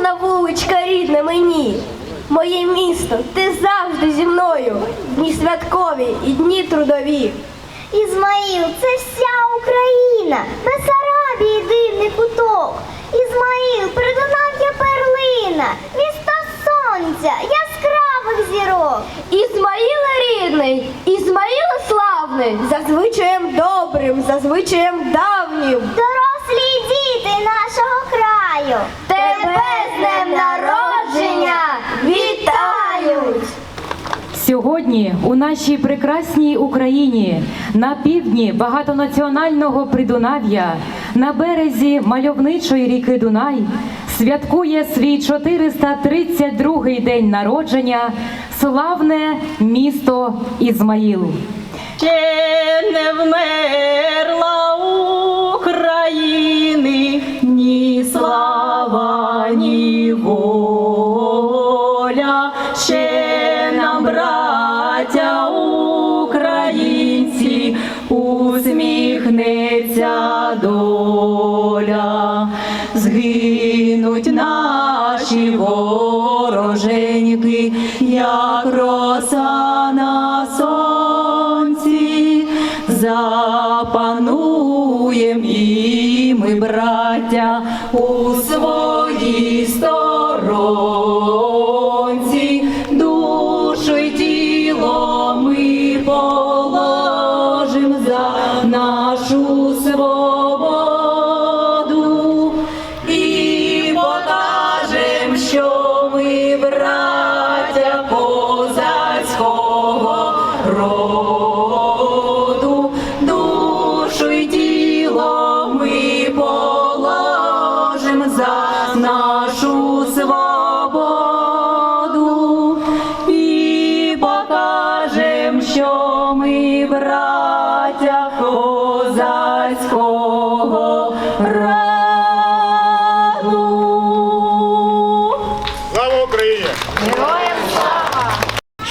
Кожна вуличка рідна мені. Моє місто, ти завжди зі мною. Дні святкові і дні трудові. Ізмаїл, це вся Україна, Бесарабії дивний куток. Ізмаїл, Придунав'я перлина, місто сонця, яскравих зірок. Ізмаїла рідний, Ізмаїла славний, за звичаєм добрим, за звичаєм давнім. Дорослі й діти нашого краю. Тебе з днем народження вітають! Сьогодні у нашій прекрасній Україні на півдні багатонаціонального Придунав'я на березі мальовничої ріки Дунай святкує свій 432-й день народження славне місто Ізмаїл. Ще не вмерла доля. Згинуть наші вороженьки, як роса на сонці, запануєм і ми, браття, у своїй сторонці, душу й тіло ми положим за нашу свободу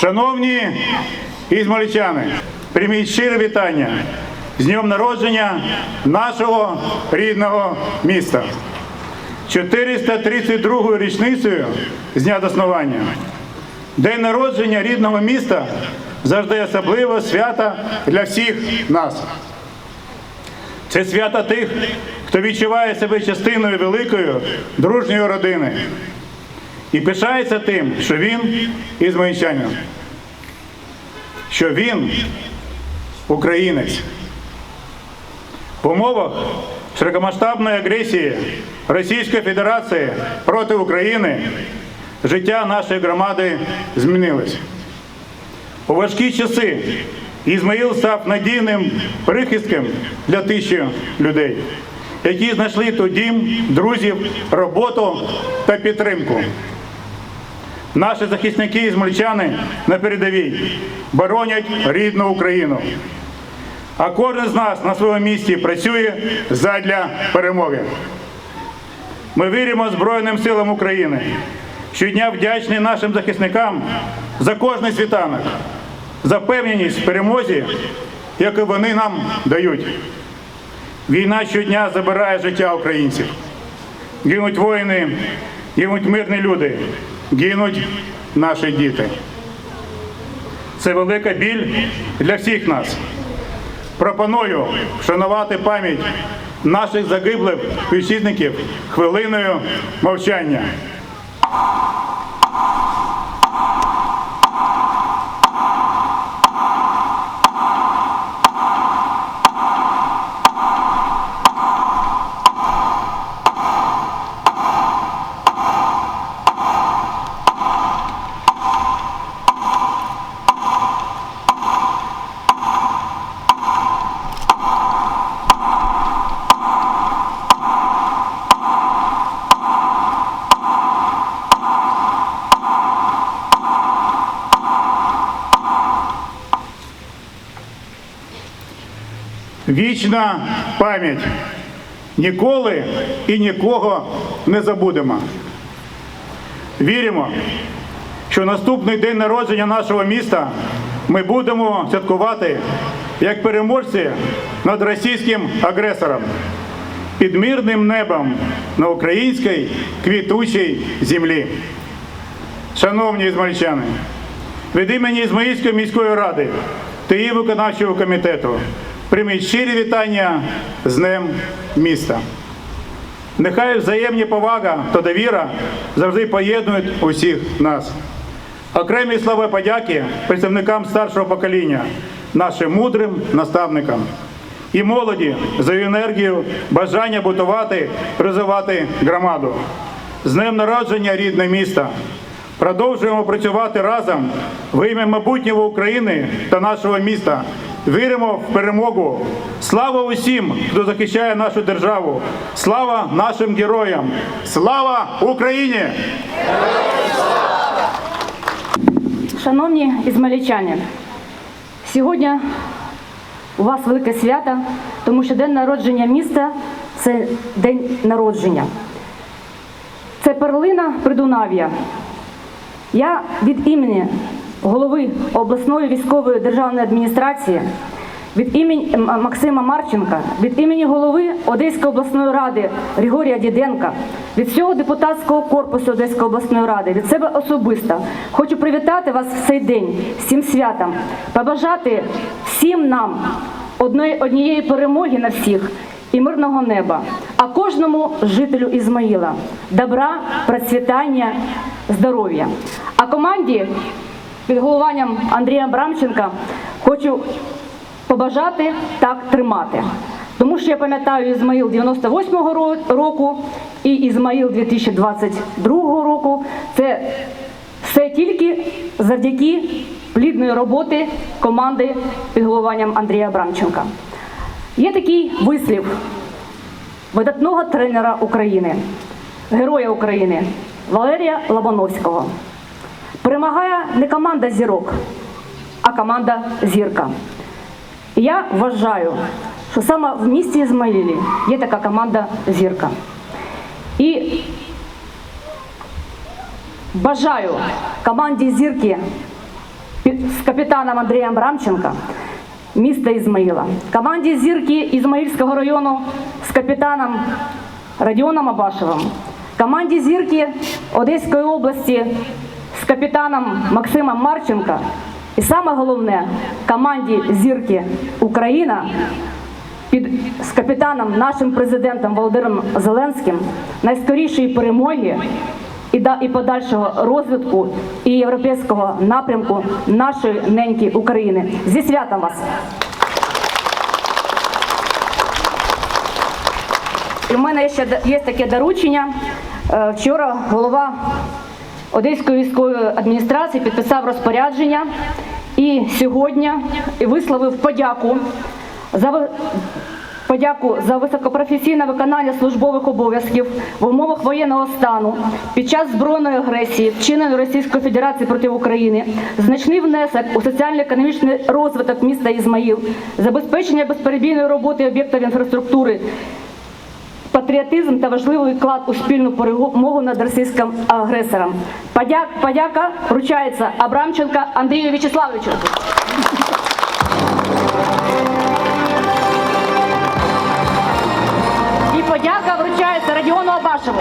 Шановні ізмалічани, прийміть щире вітання з днем народження нашого рідного міста. 432-ю річницею з дня заснування. День народження рідного міста завжди особливе свято для всіх нас. Це свято тих, хто відчуває себе частиною великої дружньої родини і пишається тим, що він ізмаїльчанин, що він українець. В умовах широкомасштабної агресії Російської Федерації проти України життя нашої громади змінилось. У важкі часи Ізмаїл став надійним прихистком для тисячі людей, які знайшли тут дім, друзів, роботу та підтримку. Наші захисники ізмельчани на передовій боронять рідну Україну. А кожен з нас на своєму місці працює задля перемоги. Ми віримо Збройним силам України. Щодня вдячні нашим захисникам за кожний світанок, за впевненість в перемозі, яку вони нам дають. Війна щодня забирає життя українців. Гинуть воїни, гинуть мирні люди, гинуть наші діти. Це велика біль для всіх нас. Пропоную вшанувати пам'ять наших загиблих вітчизників хвилиною мовчання. Вічна пам'ять. Ніколи і нікого не забудемо. Віримо, що наступний день народження нашого міста ми будемо святкувати як переможці над російським агресором під мирним небом на українській квітучій землі. Шановні ізмаїльчани, від імені Ізмаїльської міської ради та її виконавчого комітету прийміть щирі вітання з Днем міста. Нехай взаємні повага та довіра завжди поєднують усіх нас. Окремі слова подяки представникам старшого покоління, нашим мудрим наставникам і молоді за енергію, бажання будувати, розвивати громаду. З днем народження рідне міста. Продовжуємо працювати разом в ім'я майбутнього України та нашого міста. Віримо в перемогу. Слава усім, хто захищає нашу державу. Слава нашим героям! Слава Україні! Шановні ізмалічани, сьогодні у вас велике свято, тому що день народження міста це день народження. Це перлина Придунав'я. Я від імені голови обласної військової державної адміністрації, від імені Максима Марченка, від імені голови Одеської обласної ради Григорія Діденка, від всього депутатського корпусу Одеської обласної ради, від себе особисто хочу привітати вас в цей день з цим святом, побажати всім нам однієї перемоги на всіх і мирного неба, а кожному жителю Ізмаїла добра, процвітання, здоров'я. А команді під головуванням Андрія Брамченка хочу побажати так тримати. Тому що я пам'ятаю Ізмаїл 98-го року і Ізмаїл 2022 року. Це все тільки завдяки плідної роботи команди під головуванням Андрія Брамченка. Є такий вислів видатного тренера України, героя України Валерія Лобановського. Перемагає не команда зірок, а команда зірка. Я вважаю, що саме в місті Ізмаїлі є така команда зірка. І бажаю команді зірки з капітаном Андрієм Рамченка міста Ізмаїла, команді зірки Ізмаїльського району з капітаном Радіоном Абашевим, команді зірки Одеської області капітаном Максимом Марченка. І саме головне команді зірки Україна під з капітаном нашим президентом Володимиром Зеленським найскорішої перемоги і да і подальшого розвитку і європейського напрямку нашої неньки України. Зі святом вас! І в мене ще є таке доручення. Е, Вчора голова Одеської військової адміністрації підписав розпорядження і сьогодні висловив подяку за подяку за високопрофесійне виконання службових обов'язків в умовах воєнного стану під час збройної агресії, вчиненої Російської Федерації проти України, значний внесок у соціально-економічний розвиток міста Ізмаїл, забезпечення безперебійної роботи об'єктів інфраструктури патріотизм та важливий вклад у спільну перемогу над російським агресором. Подяк, подяка вручається Абрамченка Андрію Вячеславовичу. І подяка вручається Радіону Абашеву.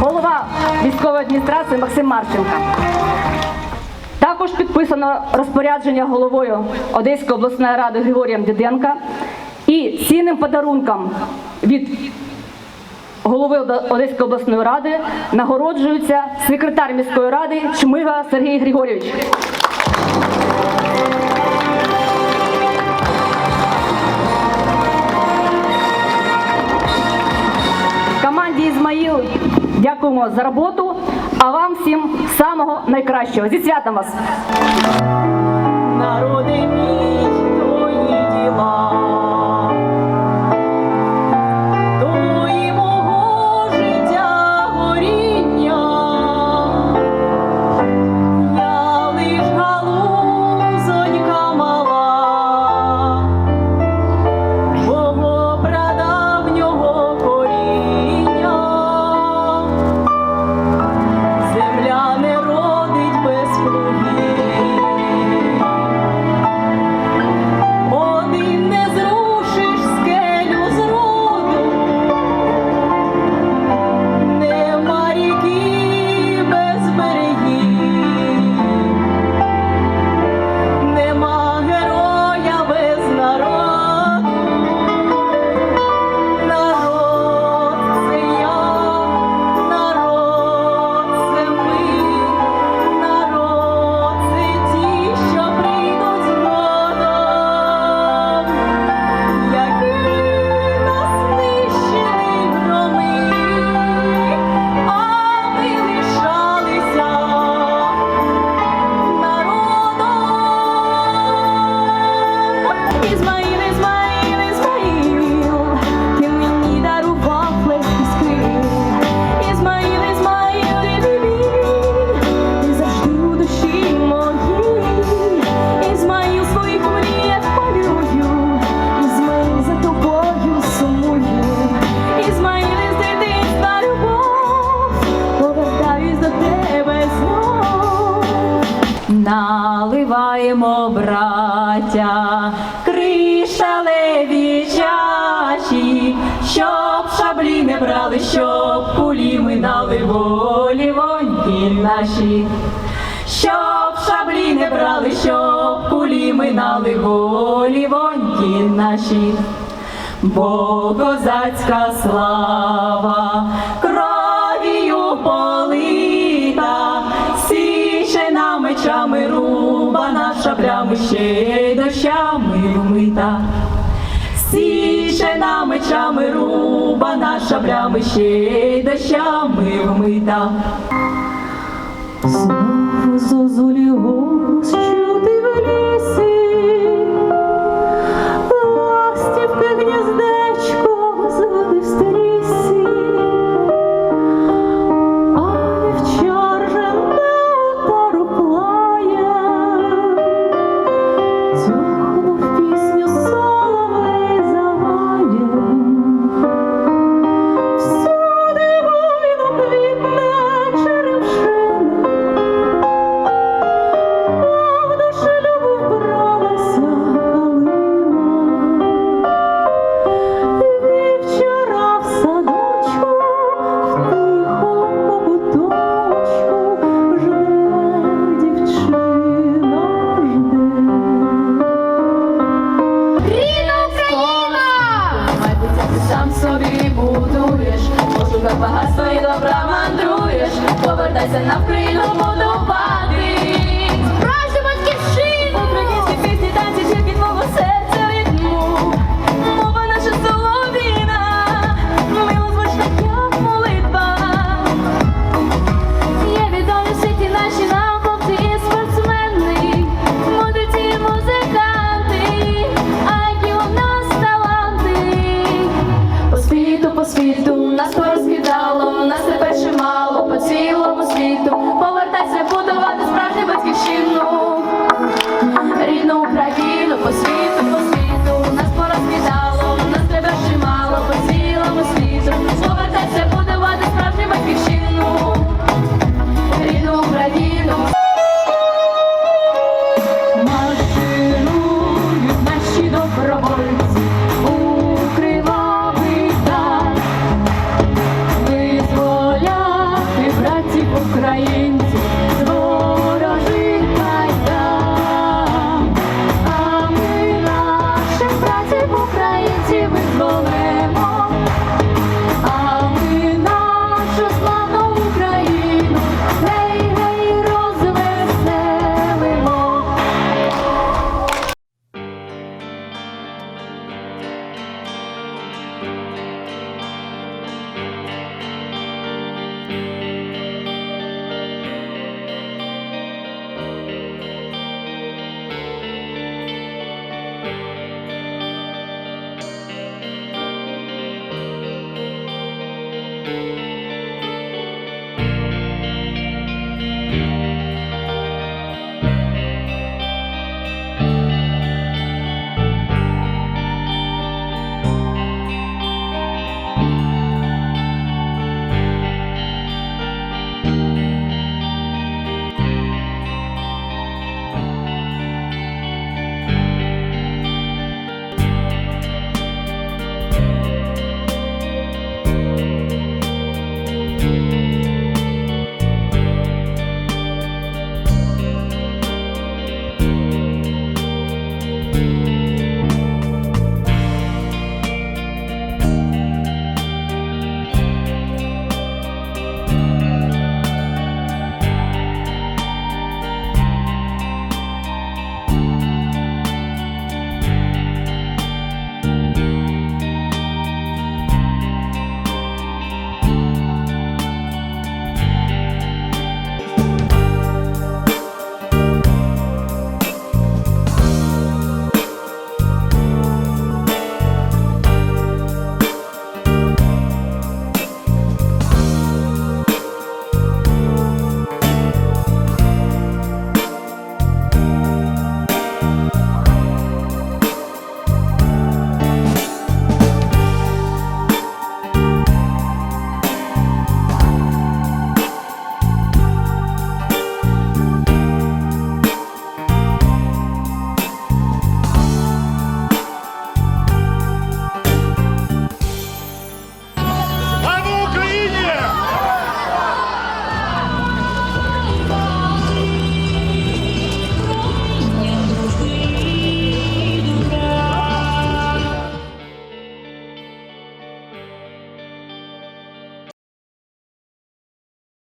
Голова військової адміністрації Максим Марченка. Також підписано розпорядження головою Одеської обласної ради Григорієм Діденка і цінним подарунком від голови Одеської обласної ради нагороджується секретар міської ради Чмига Сергій Григорійович. Команді Ізмаїл дякуємо за роботу, а вам всім самого найкращого. Зі святом вас! Попиваємо, браття, кришталеві чаші, щоб шаблі не брали, щоб кулі минали волі воньки наші. Щоб шаблі не брали, щоб кулі минали голі воньки наші. Бо козацька слава шаблями ще дощами вмита. Січена мечами рубана, шаблями ще й дощами вмита. Знову зозулі голос пошуках багатства і добра мандруєш, повертайся на Вкраїну, будувати.